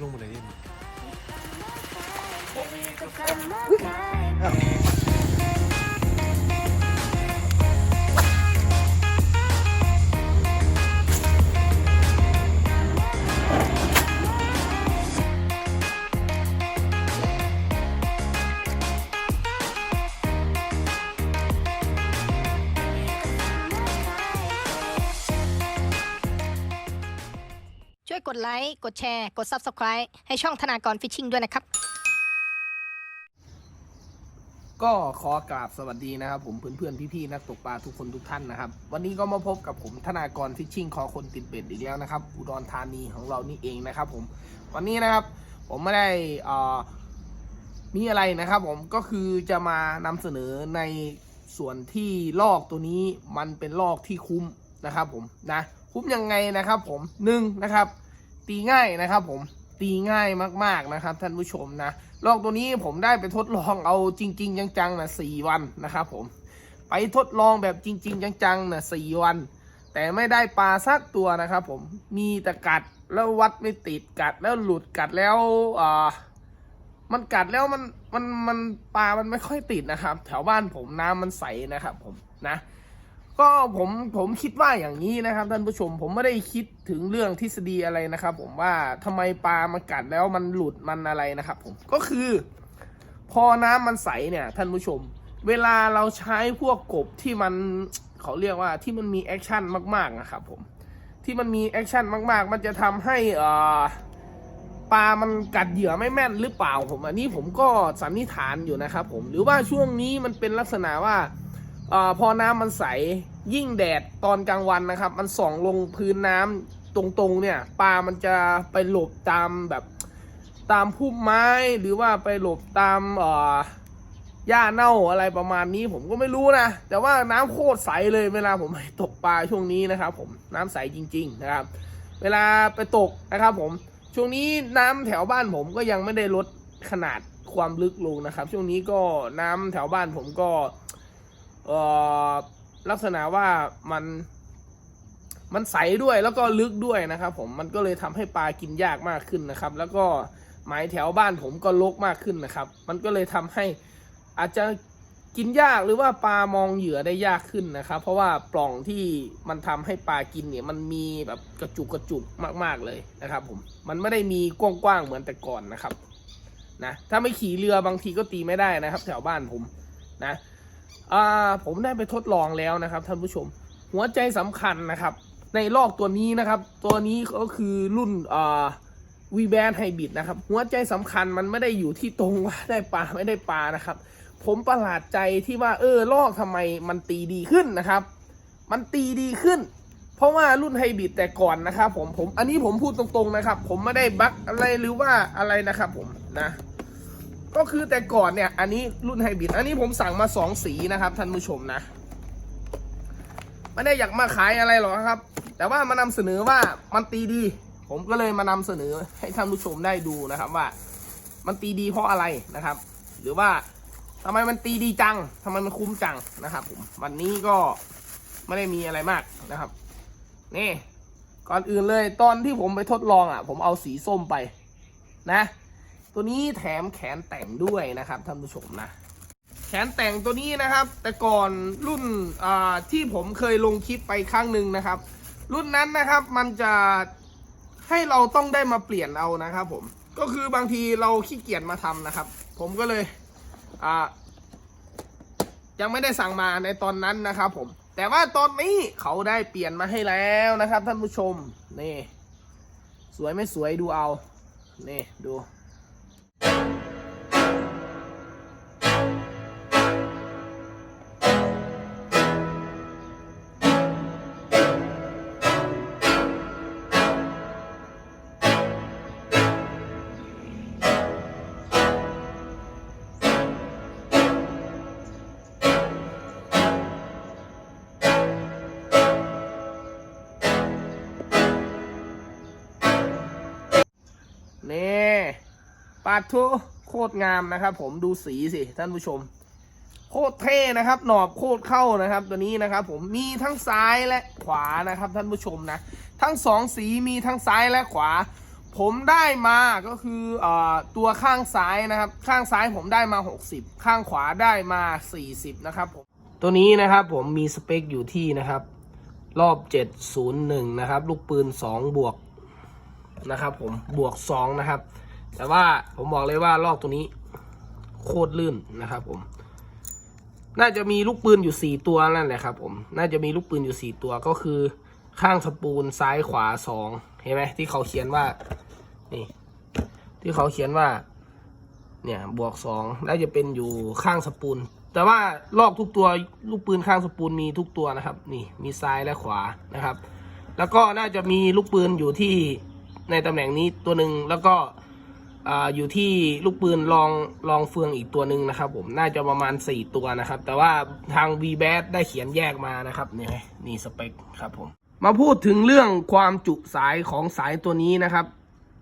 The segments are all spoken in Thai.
ลงมาเลยดิช่ ไลค์ กดแชร์ กด Subscribe ให้ช่องธนากรฟิชชิงด้วยนะครับ ก็ขอกราบสวัสดีนะครับ ผมเพื่อนๆพี่ๆนักตกปลาทุกคนทุกท่านนะครับ วันนี้ก็มาพบกับผมธนากรฟิชชิงคอคนติดเบ็ดอีกแล้วนะครับ อุดรธานีของเรานี่เองนะครับ ผม วันนี้นะครับ ผมไม่ได้อ่อมีอะไรนะครับ ผมก็คือจะมานำเสนอในส่วนที่ลอกตัวนี้มันเป็นลอกที่คุ้มนะครับ ผมนะคุ้มยังไงนะครับ ผมหนึ่งนะครับ ตีง่ายนะครับผมตีง่ายมากๆนะครับท่านผู้ชมนะลอกตัวนี้ผมได้ไปทดลองเอาจริง ๆ จังๆนะสี่วันนะครับผมไปทดลองแบบจริง ๆ จังๆนะสี่วัน แต่ไม่ได้ปลาสักตัวนะครับผมมีแต่กัดแล้ววัดไม่ติดกัดแล้วหลุดกัดแล้วอ่ามันกัดแล้วมันมันมันปลา มันไม่ค่อยติดนะครับ แถวบ้านผมน้ำมันใสนะครับผมนะ ก็ผมผมคิดว่าอย่างนี้นะครับท่านผู้ชมผมไม่ได้คิดถึงเรื่องทฤษฎีอะไรนะครับ ผมว่าทำไมปลามันกัดแล้วมันหลุดมันอะไรนะครับ ผมก็คือ พอน้ำมันใสเนี่ยท่านผู้ชม เวลาเราใช้พวกกบที่มันเขาเรียกว่าที่มันมีแอคชั่นมากๆนะครับผมที่มันมีแอคชั่นมาก ๆ มันจะทำให้อ่าปลามันกัดเหยื่อไม่แม่นหรือเปล่าผม อันนี้ผมก็สันนิษฐานอยู่นะครับ ผมหรือว่าช่วงนี้มันเป็นลักษณะว่า อพอน้ำมันใสยิ่งแดดตอนกลางวันนะครับ มันส่องลงพื้นน้ำตรงๆเนี่ยปลามันจะไปหลบตามแบบตามพุ่มไม้หรือว่าไปหลบตามอ่อหญ้าเน่าอะไรประมาณนี้ผมก็ไม่รู้นะ แต่ว่าน้ำโคตรใสเลยเวลาผมไปตกปลาช่วงนี้นะครับ ผมน้ำใสจริง ๆนะครับ เวลาไปตกนะครับ ผมช่วงนี้น้ำแถวบ้านผมก็ยังไม่ได้ลดขนาดความลึกลงนะครับ ช่วงนี้ก็น้ำแถวบ้านผมก็ เอ่อลักษณะว่ามันมันใสด้วยแล้วก็ลึกด้วยนะครับ ผมมันก็เลยทำให้ปลากินยากมากขึ้นนะครับ แล้วก็หมายแถวบ้านผมก็ลกมากขึ้นนะครับ มันก็เลยทำให้อาจจะกินยากหรือว่าปลามองเหยื่อได้ยากขึ้นนะครับ เพราะว่าปล่องที่มันทำให้ปลากินเนี่ย มันมีแบบกระจุกกระจุกมาก ๆเลยนะครับ ผมมันไม่ได้มีกว้างๆเหมือนแต่ก่อนนะครับนะถ้าไม่ขี่เรือบางทีก็ตีไม่ได้นะครับ แถวบ้านผมนะ อ่าผมได้ไปทดลองแล้วนะครับท่านผู้ชม หัวใจสำคัญนะครับ ในลอกตัวนี้นะครับ ตัวนี้ก็คือรุ่นอ่าวีแบนไฮบิดนะครับ หัวใจสำคัญมันไม่ได้อยู่ที่ตรงว่าได้ปลาไม่ได้ปลานะครับ ผมประหลาดใจที่ว่าเออลอกทำไมมันตีดีขึ้นนะครับ มันตีดีขึ้น เพราะว่ารุ่นไฮบริดแต่ก่อนนะครับ ผมผมอันนี้ผมพูดตรงๆนะครับ ผมไม่ได้บั๊กอะไรหรือว่าอะไรนะครับ ผมนะ ก็คือแต่ก่อนเนี่ย อันนี้รุ่นไฮบริด อันนี้ผมสั่งมาสองสีนะครับท่านผู้ชมนะ ไม่ได้อยากมาขายอะไรหรอกครับ แต่ว่ามานำเสนอว่ามันตีดี ผมก็เลยมานำเสนอให้ท่านผู้ชมได้ดูนะครับว่า มันตีดีเพราะอะไรนะครับ หรือว่าทำไมมันตีดีจังทำไมมันคุ้มจังนะครับ ผม วันนี้ก็ไม่ได้มีอะไรมากนะครับ นี่ ก่อนอื่นเลยตอนที่ผมไปทดลองอะ ผมเอาสีส้มไปนะ ตัวนี้แถมแขนแต่งด้วยนะครับท่านผู้ชมนะ แขนแต่งตัวนี้นะครับ แต่ก่อนรุ่นที่ผมเคยลงคลิปไปครั้งหนึ่งนะครับ รุ่นนั้นนะครับมันจะให้เราต้องได้มาเปลี่ยนเอานะครับ ผมก็คือบางทีเราขี้เกียจมาทำนะครับ ผมก็เลยยังไม่ได้สั่งมาในตอนนั้นนะครับผมแต่ว่าตอนนี้เขาได้เปลี่ยนมาให้แล้วนะครับ ท่านผู้ชมนี่ สวยไม่สวยดูเอา นี่ดู นี่ ปาดทุโคตรงามนะครับ ผมดูสีสิท่านผู้ชม โคตรเท่นะครับ หนอบโคตรเข้านะครับ ตัวนี้นะครับ ผมมีทั้งซ้ายและขวานะครับ ท่านผู้ชมนะ ทั้งสองสีมีทั้งซ้ายและขวา ผมได้มาก็คืออตัวข้างซ้ายนะครับ ข้างซ้ายผมได้มา 60 ข้างขวาได้มา 40 นะครับผมตัวนี้นะครับผมมีสเปคอยู่ที่นะครับ รอบ 701 นะครับ ลูกปืน 2 บวกนะครับผมบวก 2 นะครับ แต่ว่าผมบอกเลยว่ารอบตัวนี้ โคตรลื่นนะครับ ผม น่าจะมีลูกปืนอยู่4ตัวนั่นแหละครับ ผม น่าจะมีลูกปืนอยู่4ตัวก็คือ ข้างสปูลซ้ายขวาสองเห็นไหมที่เขาเขียนว่า นี่ ที่เขาเขียนว่า เนี่ยบวกสองน่าจะเป็นอยู่ข้างสปูลแต่ว่าลอกทุกตัวลูกปืนข้างสปูลมีทุกตัวนะครับ นี่มีซ้ายและขวานะครับ แล้วก็น่าจะมีลูกปืนอยู่ที่ในตำแหน่งนี้ตัวหนึ่งแล้วก็ อยู่ที่ลูกปืนลองลองเฟืองอีกตัวหนึ่งนะครับ ผมน่าจะประมาณ 4 ตัวนะครับ แต่ว่าทาง v b a t ได้เขียนแยกมานะครับนี่นี่สเปคครับผม มาพูดถึงเรื่องความจุสายของสายตัวนี้นะครับ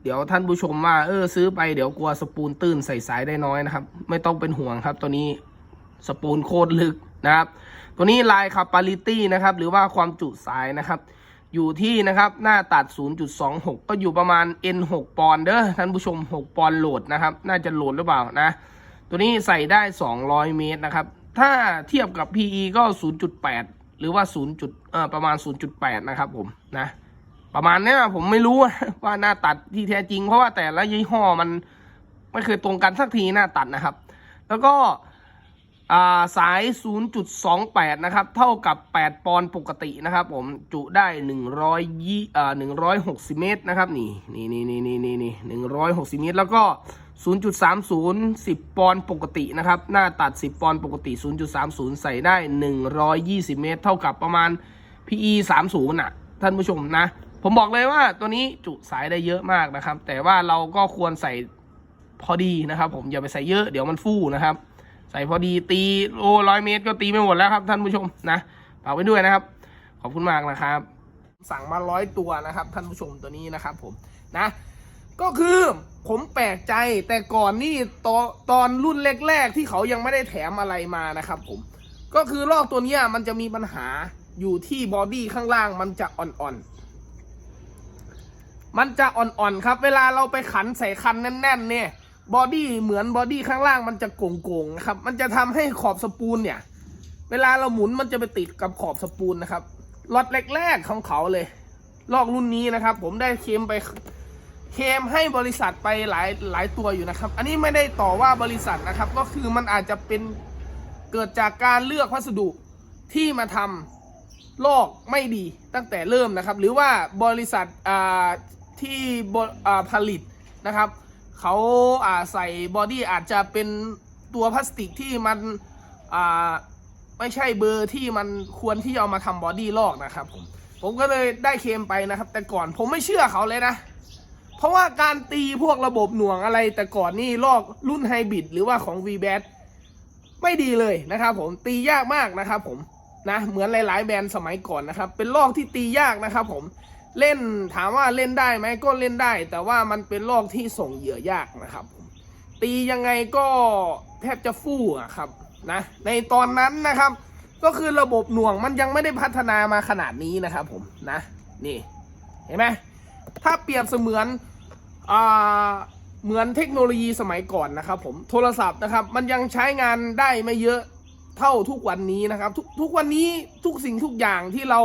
เดี๋ยวท่านผู้ชมว่าเออซื้อไปเดี๋ยวกลัวสปูลตื้นใส่สายได้น้อยนะครับ ไม่ต้องเป็นห่วงครับ ตัวนี้สปูลโคตรลึกนะครับ ตัวนี้ลายคาปาลิตี้นะครับ หรือว่าความจุสายนะครับ อยู่ที่นะครับหน้าตัด 0.26 ก็อยู่ประมาณ N6 ปอนด์เด้อท่านผู้ชม 6 ปอนด์โหลดนะครับ น่าจะโหลดหรือเปล่านะ ตัวนี้ใส่ได้ 200 เมตรนะครับ ถ้าเทียบกับ PE ก็ 0.8 หรือว่า 0. จุดเอ่อประมาณ 0.8 นะครับผมนะ ประมาณเนี้ยผมไม่รู้ว่าหน้าตัดที่แท้จริง เพราะว่าแต่ละยี่ห้อมันไม่เคยตรงกันสักทีหน้าตัดนะครับ แล้วก็ สาย 0.28 นะครับ เท่ากับ 8 ปอนด์ปกตินะครับ ผม จุได้100ยี่อ่า160 เมตรนะครับ นี่ นี่นี่นี่นี่นี่นี่160 เมตร แล้วก็ 0.30 10 ปอนด์ปกตินะครับ หน้าตัด 10 ปอนด์ปกติ 0.30 ใส่ได้ 120 เมตร เท่ากับประมาณ PE 30น่ะ ท่านผู้ชมนะ ผมบอกเลยว่าตัวนี้จุสายได้เยอะมากนะครับ แต่ว่าเราก็ควรใส่พอดีนะครับ ผม อย่าไปใส่เยอะ เดี๋ยวมันฟู่นะครับ ใส่พอดีตีโอ้ร้อยเมตรก็ตีไม่หมดแล้วครับ ท่านผู้ชมนะฝากไว้ด้วยนะครับ ขอบคุณมากนะครับ สั่งมาร้อยตัวนะครับ ท่านผู้ชมตัวนี้นะครับ ผมนะ ก็คือผมแปลกใจแต่ก่อนนี่ตอตอนรุ่นแรกๆที่เขายังไม่ได้แถมอะไรมานะครับ ผม ก็คือลอกตัวนี้มันจะมีปัญหาอยู่ที่บอดี้ข้างล่างมันจะอ่อนๆมันจะอ่อนๆครับ เวลาเราไปขันใส่คันแน่นๆเนี่ย บอดี้เหมือนบอดี้ข้างล่างมันจะโก่งๆนะครับ มันจะทำให้ขอบสปูลเนี่ย เวลาเราหมุนมันจะไปติดกับขอบสปูลนะครับล็อตแรกๆของเขาเลยลอกรุ่นนี้นะครับ ผมได้เคมไปเคมให้บริษัทไปหลายหลายตัวอยู่นะครับ อันนี้ไม่ได้ต่อว่าบริษัทนะครับ ก็คือมันอาจจะเป็นเกิดจากการเลือกวัสดุที่มาทำลอกไม่ดีตั้งแต่เริ่มนะครับ หรือว่าบริษัทอ่าที่บอ่าผลิตนะครับ เขาอ่าใส่บอดี้อาจจะเป็นตัวพลาสติกที่มันอ่าไม่ใช่เบอร์ที่มันควรที่เอามาทำบอดี้ลอกนะครับผมผมก็เลยได้เคมไปนะครับ แต่ก่อนผมไม่เชื่อเขาเลยนะ เพราะว่าการตีพวกระบบหน่วงอะไร แต่ก่อนนี่ลอกรุ่นไฮบริดหรือว่าของ v b a t ไม่ดีเลยนะครับผมตียากมากนะครับผมนะเหมือนหลาย ๆ แบรนด์สมัยก่อนนะครับ เป็นลอกที่ตียากนะครับผม เล่นถามว่าเล่นได้ไหมก็เล่นได้ แต่ว่ามันเป็นลอกที่ส่งเหยื่อยากนะครับ ตียังไงก็แทบจะฟู่อะครับนะในตอนนั้นนะครับ ก็คือระบบหน่วงมันยังไม่ได้พัฒนามาขนาดนี้นะครับ ผมนะนี่เห็นไหมถ้าเปรียบเสมือนอ่าเหมือนเทคโนโลยีสมัยก่อนนะครับ ผมโทรศัพท์นะครับ มันยังใช้งานได้ไม่เยอะ เท่าทุกวันนี้นะครับ ทุกทุกวันนี้ทุกสิ่งทุกอย่างที่เรา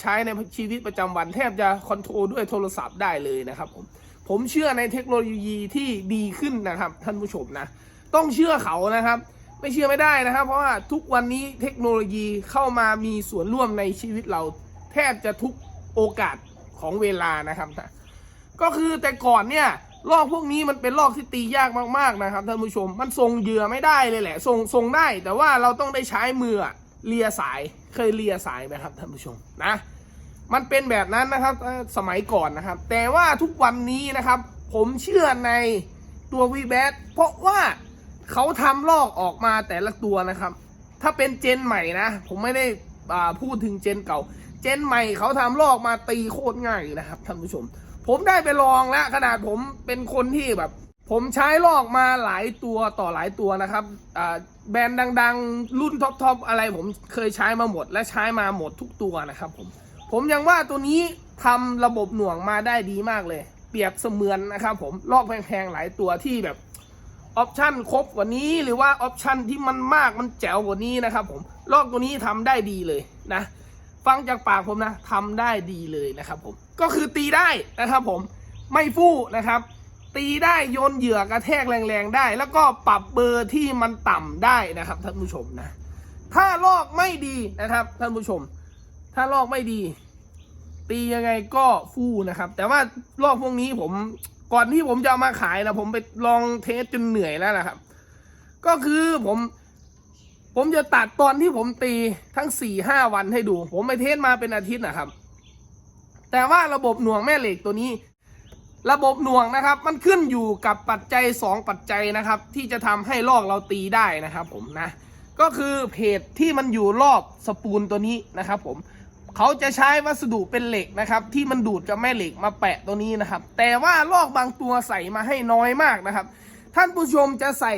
ใช้ในชีวิตประจำวันแทบจะคอนโทรลด้วยโทรศัพท์ได้เลยนะครับผมผมเชื่อในเทคโนโลยีที่ดีขึ้นนะครับ ท่านผู้ชมนะ ต้องเชื่อเขานะครับ ไม่เชื่อไม่ได้นะครับ เพราะว่าทุกวันนี้เทคโนโลยีเข้ามามีส่วนร่วมในชีวิตเราแทบจะทุกโอกาสของเวลานะครับนะก็คือแต่ก่อนเนี่ย ลอกพวกนี้มันเป็นลอกที่ตียากมากๆนะครับท่านผู้ชม มันทรงเหยื่อไม่ได้เลยแหละทรงทรงได้ แต่ว่าเราต้องได้ใช้มือเลียสายเคยเลียสายไหมครับท่านผู้ชมนะมันเป็นแบบนั้นนะครับสมัยก่อนนะครับ แต่ว่าทุกวันนี้นะครับ ผมเชื่อในตัว v b a t เพราะว่าเขาทำลอกออกมาแต่ละตัวนะครับ ถ้าเป็นเจนใหม่นะ ผมไม่ได้พูดถึงเจนเก่า เจนใหม่เขาทำลอกมาตีโคตรง่ายนะครับท่านผู้ชม ผมได้ไปลองแล้วขนาดผมเป็นคนที่แบบ ผมใช้ลอกมาหลายตัวต่อหลายตัวนะครับแบรนด์ดัง ๆ รุ่นท็อปๆอะไรผมเคยใช้มาหมด และใช้มาหมดทุกตัวนะครับผมผมยังว่าตัวนี้ทำระบบหน่วงมาได้ดีมากเลย เปรียบเสมือนนะครับผมลอกแพงๆหลายตัวที่แบบออปชั่นครบกว่านี้หรือว่าออปชั่นที่มันมากมันแจ๋วกว่านี้นะครับผมลอกตัวนี้ทำได้ดีเลยนะ ฟังจากปากผมนะทำได้ดีเลยนะครับผมก็คือตีได้นะครับผมไม่ฟู่นะครับ ตีได้โยนเหยื่อกระแทกแรงๆได้ แล้วก็ปรับเบอร์ที่มันต่ำได้นะครับท่านผู้ชมนะถ้าลอกไม่ดีนะครับท่านผู้ชม ถ้าลอกไม่ดี ตียังไงก็ฟู่นะครับ แต่ว่าลอกพวกนี้ผมก่อนที่ผมจะเอามาขายนะผมไปลองเทสจนเหนื่อยแล้วนะครับ ก็คือผม ผมจะตัดตอนที่ผมตีทั้งสี่ห้าวันให้ดู ผมไปเทสมาเป็นอาทิตย์นะครับ แต่ว่าระบบหน่วงแม่เหล็กตัวนี้ ระบบหน่วงนะครับ มันขึ้นอยู่กับปัจจัย 2 ปัจจัยนะครับ ที่จะทำให้ลอกเราตีได้นะครับ ผมนะ ก็คือเพจที่มันอยู่รอบสปูลตัวนี้นะครับ ผมเขาจะใช้วัสดุเป็นเหล็กนะครับ ที่มันดูดกับแม่เหล็กมาแปะตัวนี้นะครับ แต่ว่าลอกบางตัวใส่มาให้น้อยมากนะครับ ท่านผู้ชมจะใส่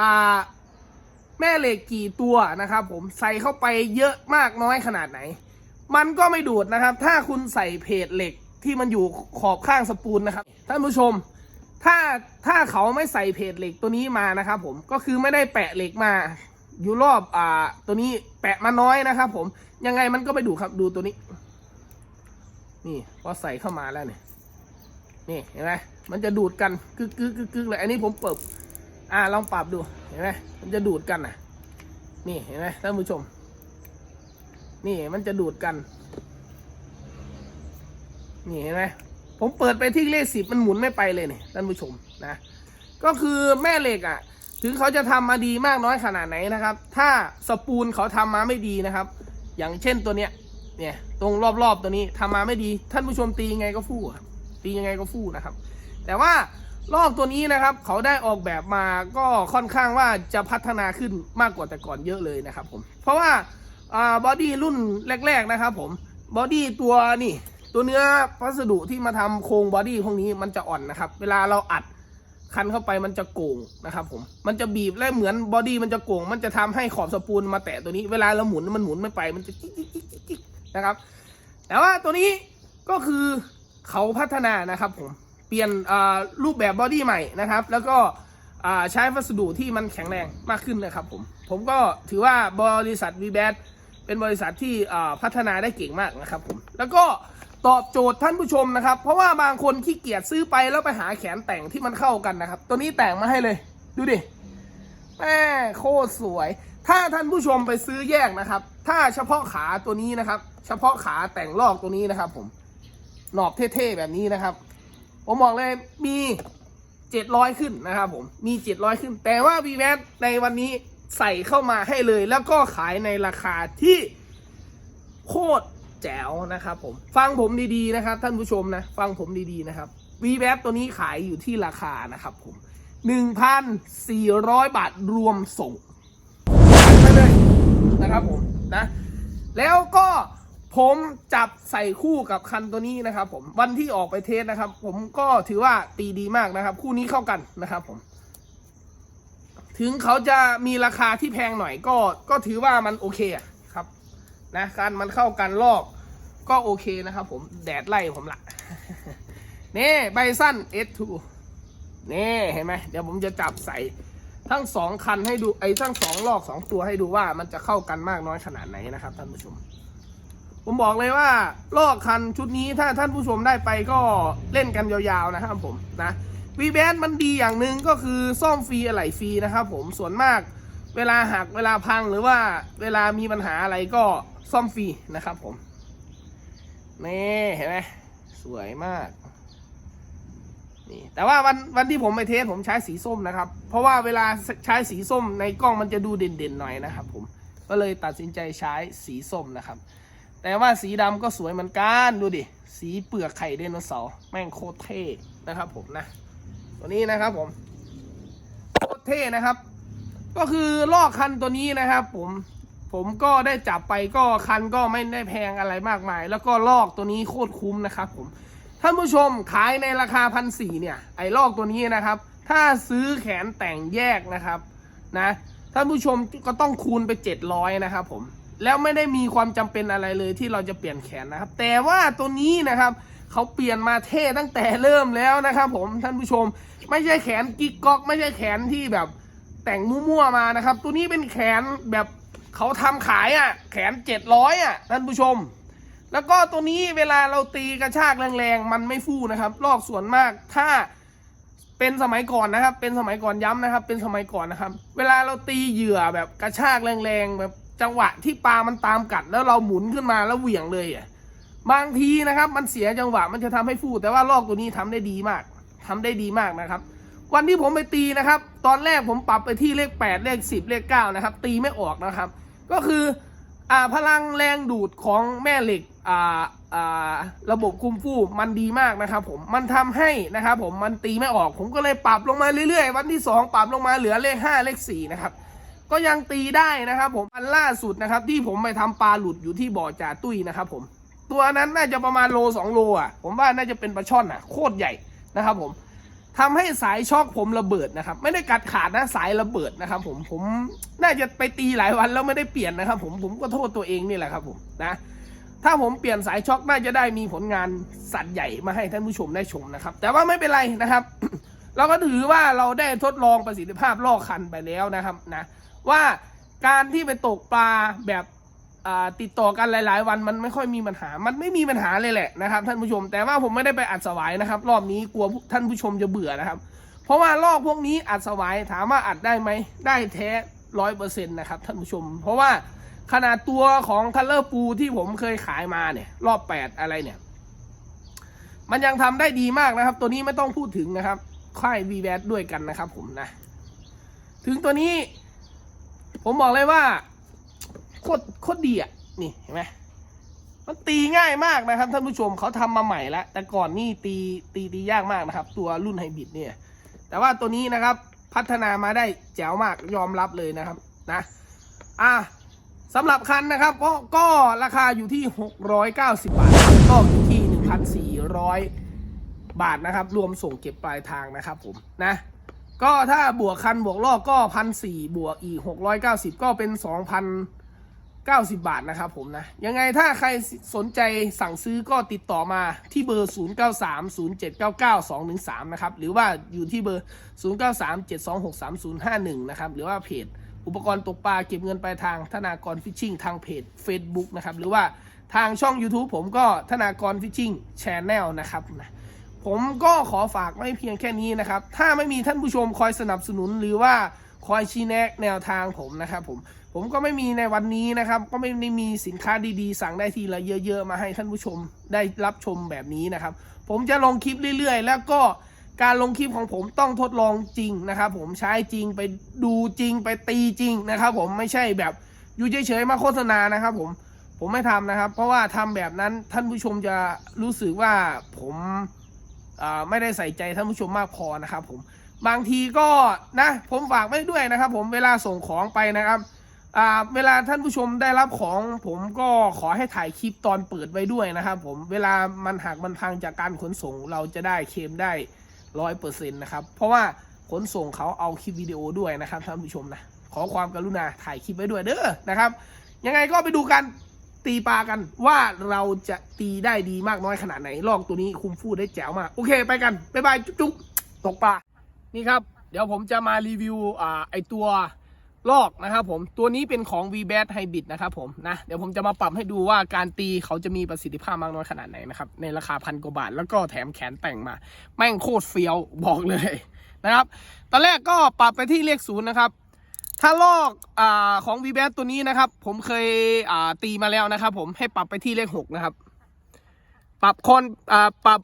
อ่า แม่เหล็กกี่ตัวนะครับ ผมใส่เข้าไปเยอะมากน้อยขนาดไหน มันก็ไม่ดูดนะครับ ถ้าคุณใส่เพจเหล็กที่มันอยู่ขอบข้างสปูลนะครับ ท่านผู้ชม ถ้าถ้าเขาไม่ใส่เพจเหล็กตัวนี้มานะครับผมก็คือไม่ได้แปะเหล็กมาอยู่รอบอ่าตัวนี้แปะมาน้อยนะครับผมยังไงมันก็ไม่ดูครับดูตัวนี้ นี่พอใส่เข้ามาแล้วเนี่ยนี่เห็นไหมมันจะดูดกันกึกกึกกึกกึกเลยอันนี้ผมเปิด อ่าลองปรับดูเห็นไหมมันจะดูดกันอะ นี่เห็นไหมท่านผู้ชม นี่มันจะดูดกัน นี่เห็นไหมผมเปิดไปที่เลขสิบมันหมุนไม่ไปเลยเนี่ยท่านผู้ชมนะก็คือแม่เหล็กอะ ถึงเขาจะทำมาดีมากน้อยขนาดไหนนะครับ ถ้าสปูลเขาทำมาไม่ดีนะครับ อย่างเช่นตัวเนี้ยเนี่ยตรงรอบๆตัวนี้ทำมาไม่ดี ท่านผู้ชมตียังไงก็ฟู่ครับตียังไงก็ฟู่นะครับ แต่ว่า ลอกตัวนี้นะครับ เขาได้ออกแบบมาก็ค่อนข้างว่าจะพัฒนาขึ้นมากกว่าแต่ก่อนเยอะเลยนะครับผม เพราะว่าบอดี้รุ่นแรก ๆนะครับผมบอดี้ตัวนี่ตัวเนื้อวัสดุที่มาทำโครงบอดี้พวกนี้มันจะอ่อนนะครับ เวลาเราอัดคันเข้าไปมันจะโก่งนะครับผม มันจะบีบและเหมือนบอดี้มันจะโก่ง มันจะทำให้ขอบสปูลมาแตะตัวนี้ เวลาเราหมุนมันหมุนไม่ไป มันจะจิ๊กจิ๊กจิ๊กจิ๊กนะครับ แต่ว่าตัวนี้ก็คือเขาพัฒนานะครับผม เปลี่ยนรูปแบบบอดี้ใหม่นะครับ แล้วก็ใช้วัสดุที่มันแข็งแรงมากขึ้นนะครับผมผมก็ถือว่าบริษัท v b a t เป็นบริษัทที่พัฒนาได้เก่งมากนะครับผมแล้วก็ตอบโจทย์ท่านผู้ชมนะครับ เพราะว่าบางคนขี้เกียจซื้อไปแล้วไปหาแขนแต่งที่มันเข้ากันนะครับ ตัวนี้แต่งมาให้เลย ดูดิแม่โคตรสวย ถ้าท่านผู้ชมไปซื้อแยกนะครับ ถ้าเฉพาะขาตัวนี้นะครับ เฉพาะขาแต่งลอกตัวนี้นะครับ ผมหนอบเท่ๆแบบนี้นะครับ ผมบอกเลยมีเจ็ดร้อยขึ้นนะครับผมมีเจ็ดร้อยขึ้น แต่ว่าวีแมในวันนี้ใส่เข้ามาให้เลย แล้วก็ขายในราคาที่โคตรแจ๋วนะครับผมฟังผมดีๆนะครับ ท่านผู้ชมนะ ฟังผมดีๆนะครับวีแวตัวนี้ขายอยู่ที่ราคานะครับผมหนึ่งพันสี่ร้อยบาทรวมส่งไปเลยนะครับผมนะ แล้วก็ ผมจับใส่คู่กับคันตัวนี้นะครับ ผมวันที่ออกไปเทสนะครับ ผมก็ถือว่าตีดีมากนะครับ คู่นี้เข้ากันนะครับ ผม ถึงเขาจะมีราคาที่แพงหน่อยก็ก็ถือว่ามันโอเคครับนะการมันเข้ากันลอกก็โอเคนะครับ ผมแดดไล่ผมละนี่ใบสั้น S2 นี่เห็นไหมเดี๋ยวผมจะจับใส่ทั้งสองคันให้ดูไอ้ทั้งสองลอกสองตัวให้ดูว่ามันจะเข้ากันมากน้อยขนาดไหนนะครับท่านผู้ชม ผมบอกเลยว่าลอกคันชุดนี้ถ้าท่านผู้ชมได้ไปก็เล่นกันยาวๆนะครับผมนะวีแบนมันดีอย่างหนึ่งก็คือซ่อมฟรีอะไหล่ฟรีนะครับผมส่วนมากเวลาหักเวลาพังหรือว่าเวลามีปัญหาอะไรก็ซ่อมฟรีนะครับผมนี่เห็นไหมสวยมากนี่แต่ว่าวันวันที่ผมไปเทสผมใช้สีส้มนะครับ เพราะว่าเวลาใช้สีส้มในกล้องมันจะดูเด่นๆหน่อยนะครับผมก็เลยตัดสินใจใช้สีส้มนะครับ แต่ว่าสีดำก็สวยเหมือนกัน ดูดิ สีเปลือกไข่ไดโนเสาร์แม่งโคตรเท่นะครับผมนะ ตัวนี้นะครับผม โคตรเท่นะครับ ก็คือลอกคันตัวนี้นะครับ ผมผมก็ได้จับไปก็คันก็ไม่ได้แพงอะไรมากมาย แล้วก็ลอกตัวนี้โคตรคุ้มนะครับผมท่านผู้ชมขายในราคาพันสี่เนี่ย ไอ้ลอกตัวนี้นะครับ ถ้าซื้อแขนแต่งแยกนะครับนะท่านผู้ชมก็ต้องคูณไปเจ็ดร้อยนะครับผม แล้วไม่ได้มีความจำเป็นอะไรเลยที่เราจะเปลี่ยนแขนนะครับ แต่ว่าตัวนี้นะครับเขาเปลี่ยนมาเท่ตั้งแต่เริ่มแล้วนะครับผมท่านผู้ชม ไม่ใช่แขนกิ๊กก๊อกไม่ใช่แขนที่แบบแต่งมั่วๆมานะครับ ตัวนี้เป็นแขนแบบเขาทำขายอะ่ะ แขนเจ็ดร้อยอะท่านผู้ชม แล้วก็ตัวนี้เวลาเราตีกระชากแรงๆมันไม่ฟู่นะครับ ลอกส่วนมากถ้าเป็นสมัยก่อนนะครับ เป็นสมัยก่อนย้ำนะครับ เป็นสมัยก่อนนะครับ เวลาเราตีเหยื่อแบบกระชากแรงๆแบบ จังหวะที่ปลามันตามกัด แล้วเราหมุนขึ้นมาแล้วเหวี่ยงเลยอะบางทีนะครับ มันเสียจังหวะมันจะทำให้ฟูแต่ว่าลอกตัวนี้ทำได้ดีมากทำได้ดีมากนะครับ วันที่ผมไปตีนะครับ ตอนแรกผมปรับไปที่เลข 8 เลข 10 เลข9นะครับ ตีไม่ออกนะครับ ก็คืออ่าพลังแรงดูดของแม่เหล็กอ่าอ่าระบบคุมฟูมันดีมากนะครับ ผมมันทำให้นะครับ ผมมันตีไม่ออก ผมก็เลยปรับลงมาเรื่อยๆ วันที่ 2 ปรับลงมาเหลือเลข 5 เลข4นะครับ ก็ยังตีได้นะครับผมอันล่าสุดนะครับที่ผมไปทำปลาหลุดอยู่ที่บ่อจ่าตุ้ยนะครับผมตัวนั้นน่าจะประมาณโล2โลอะผมว่าน่าจะเป็นปลาช่อนอะโคตรใหญ่นะครับผมทำให้สายช็อคผมระเบิดนะครับ ไม่ได้กัดขาดนะสายระเบิดนะครับ ผมผมน่าจะไปตีหลายวันแล้วไม่ได้เปลี่ยนนะครับ ผมผมก็โทษตัวเองนี่แหละครับผมนะถ้าผมเปลี่ยนสายช็อคน่าจะได้มีผลงานสัตว์ใหญ่มาให้ท่านผู้ชมได้ชมนะครับ แต่ว่าไม่เป็นไรนะครับ เราก็ถือว่าเราได้ทดลองประสิทธิภาพลอกคันไปแล้วนะครับนะ ว่าการที่ไปตกปลาแบบติดต่อกันหลาย ๆ วันมันไม่ค่อยมีปัญหา มันไม่มีปัญหาเลยแหละนะครับ ท่านผู้ชม แต่ว่าผมไม่ได้ไปอัดสวายนะครับ รอบนี้กลัวท่านผู้ชมจะเบื่อนะครับ เพราะว่าลอกพวกนี้อัดสวายถามว่าอัดได้ไหมได้แท้ร้อยเปอร์เซ็นต์นะครับท่านผู้ชม เพราะว่าขนาดตัวของคัลเลอร์ปูที่ผมเคยขายมาเนี่ย รอบแปดอะไรเนี่ย มันยังทำได้ดีมากนะครับ ตัวนี้ไม่ต้องพูดถึงนะครับค่ายวีแวดด้วยกันนะครับผมนะ ถึงตัวนี้ ผมบอกเลยว่าโคตรโคตรดีอะนี่เห็นไหมมันตีง่ายมากนะครับท่านผู้ชมเขาทำมาใหม่แล้วแต่ก่อนนี่ตีตีตียากมากนะครับ ตัวรุ่นไฮบริดเนี่ย แต่ว่าตัวนี้นะครับพัฒนามาได้แจ๋วมากยอมรับเลยนะครับนะอะสำหรับคันนะครับก็ก็ราคาอยู่ที่ 690 บาทก็อยู่ที่ 1,400 บาทนะครับ รวมส่งเก็บปลายทางนะครับผมนะ ก็ถ้าบวกคันบวกลอกก็พันสี่บวกอีกหกร้อยเก้าสิบก็เป็นสองพันเก้าสิบบาทนะครับผมนะ ยังไงถ้าใครสนใจสั่งซื้อก็ติดต่อมาที่เบอร์ศูนย์เก้าสามศูนย์เจ็ดเก้าเก้าสองหนึ่งสามนะครับ หรือว่าอยู่ที่เบอร์ศูนย์เก้าสามเจ็ดสองหกสามศูนย์ห้าหนึ่งนะครับ หรือว่าเพจ อุปกรณ์ตกปลาเก็บเงินปลายทางธนากรฟิชชิ่งทางเพจ Facebook นะครับ หรือว่าทางช่อง YouTube ผมก็ธนากรฟิชชิ่งแชนแนลนะครับนะ ผมก็ขอฝากไว้เพียงแค่นี้นะครับ ถ้าไม่มีท่านผู้ชมคอยสนับสนุนหรือว่าคอยชี้แนะแนวทางผมนะครับผมผมก็ไม่มีในวันนี้นะครับ ก็ไม่ได้มีสินค้าดีๆ สั่งได้ทีละเยอะๆ มาให้ท่านผู้ชมได้รับชมแบบนี้นะครับ ผมจะลงคลิปเรื่อยๆ แล้วก็การลงคลิปของผมต้องทดลองจริงนะครับ ผมใช้จริงไปดูจริงไปตีจริงนะครับ ผมไม่ใช่แบบอยู่เฉยๆมาโฆษณานะครับ ผมผมไม่ทำนะครับ เพราะว่าทำแบบนั้นท่านผู้ชมจะรู้สึกว่าผม ไม่ได้ใส่ใจท่านผู้ชมมากพอนะครับผมบางทีก็นะผมฝากไว้ด้วยนะครับ ผมเวลาส่งของไปนะครับเวลาท่านผู้ชมได้รับของผมก็ขอให้ถ่ายคลิปตอนเปิดไว้ด้วยนะครับ ผมเวลามันหักมันพังจากการขนส่งเราจะได้เคลมได้ร้อยเปอร์เซ็นต์นะครับ เพราะว่าขนส่งเขาเอาคลิปวิดีโอด้วยนะครับท่านผู้ชมนะขอความกรุณาถ่ายคลิปไว้ด้วยเด้อนะครับ ยังไงก็ไปดูกัน ตีปลากันว่าเราจะตีได้ดีมากน้อยขนาดไหน ลอกตัวนี้คุมฟูได้แจ๋วมาก โอเคไปกัน บ๊ายบาย จุ๊บตกปลา นี่ครับ เดี๋ยวผมจะมารีวิวอ่าไอตัวลอกนะครับผม ตัวนี้เป็นของ v b a t Hybrid นะครับผมนะ เดี๋ยวผมจะมาปรับให้ดูว่าการตีเขาจะมีประสิทธิภาพมากน้อยขนาดไหนนะครับ ในราคาพันกว่าบาท แล้วก็แถมแขนแต่งมา แม่งโคตรเฟี้ยวบอกเลยนะครับ ตอนแรกก็ปรับไปที่เลขศูนย์นะครับ ถ้าลอกอของ v b a t ตัวนี้นะครับ ผมเคยตีมาแล้วนะครับ ผมให้ปรับไปที่เลขหกนะครับ ปรับคอนอปรับ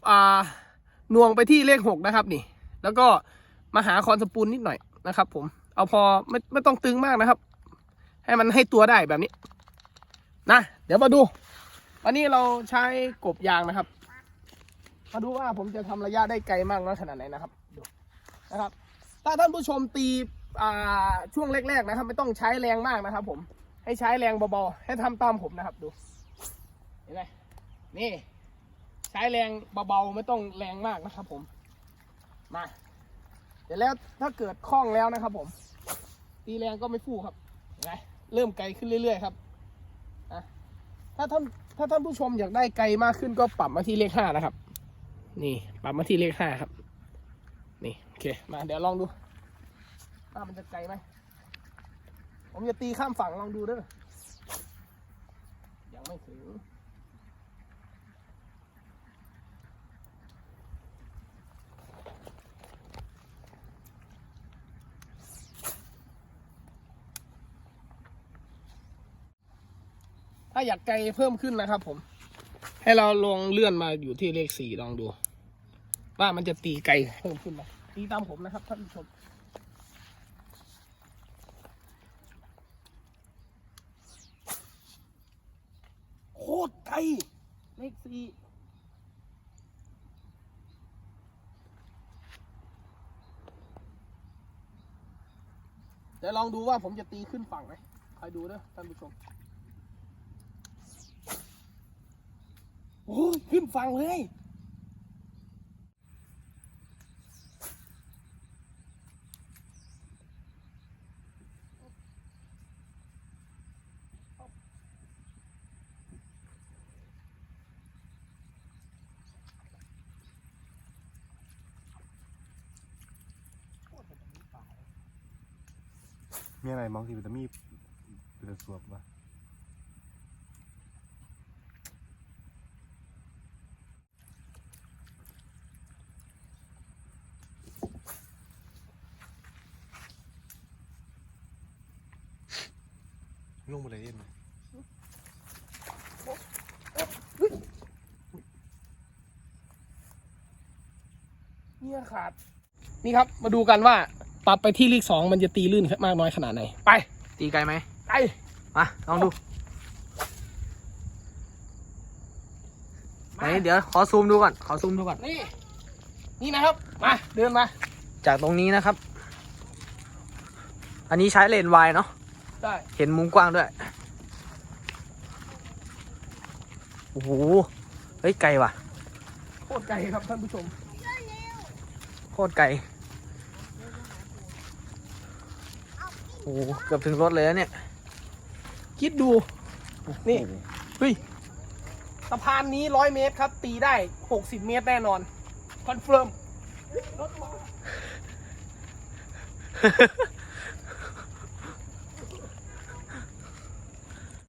หน่วงไปที่เลขหกนะครับนี่ แล้วก็มาหาคอนสปูลนิดหน่อยนะครับ ผมเอาพอไม่ไม่ต้องตึงมากนะครับ ให้มันให้ตัวได้แบบนี้ นะ เดี๋ยวมาดู วันนี้เราใช้กบยางนะครับ มาดูว่าผมจะทำระยะได้ไกลมากน้อยขนาดไหนนะครับนะครับ ถ้าท่านผู้ชมตี ช่วงแรกๆนะครับ ไม่ต้องใช้แรงมากนะครับ ผม ให้ใช้แรงเบาๆให้ทำตามผมนะครับดูเห็นไหมนี่ ใช้แรงเบาๆไม่ต้องแรงมากนะครับ ผมมาเดี๋ยวแล้วถ้าเกิดคล่องแล้วนะครับ ผม ตีแรงก็ไม่ฟู่ครับเห็นไหมเริ่มไกลขึ้นเรื่อยๆครับถ้าท่านถ้าท่านผู้ชมอยากได้ไกลมากขึ้นก็ปรับมาที่เลขห้านะครับ นี่ ปรับมาที่เลขห้าครับ นี่โอเคมาเดี๋ยวลองดู ว่ามันจะไกลไหมผมจะตีข้ามฝั่งลองดูด้อยังไม่ถึงถ้าอยากไกลเพิ่มขึ้นนะครับผม ให้เราลองเลื่อนมาอยู่ที่เลขสี่ลองดู ว่ามันจะตีไกลเพิ่มขึ้นไหมตีตามผมนะครับท่านผู้ชม คตรไกลเลขสี่เดี๋ยวลองดูว่าผมจะตีขึ้นฝั่งไหมคอยดูเด้อท่านผู้ชม โอ้ยขึ้นฝั่งเลย มีอะไรมองที่มันจะมีเป็นสวบวะลงมาเลยเอ็นเนี่ยขาด นี่ครับ มาดูกันว่า ปรับไปที่เลขสองมันจะตีลื่นมากน้อยขนาดไหน ไป ตีไกลไหมไปมาลองดูไหนเดี๋ยวขอซูมดูก่อนขอซูมดูก่อนนี่นี่นะครับมาเดินมา จากตรงนี้นะครับ อันนี้ใช้เลนส์วายเนาะได้เห็นมุมกว้างด้วยโอ้โหเฮ้ยไกลว่ะโคตรไกลครับท่านผู้ชมโคตรไกล โอ้โหเกือบถึงรถเลยแล้วเนี่ย คิดดู นี่ เฮ้ย สะพานนี้ร้อยเมตรครับ ตีได้หกสิบเมตรแน่นอน คอนเฟิร์ม รถมา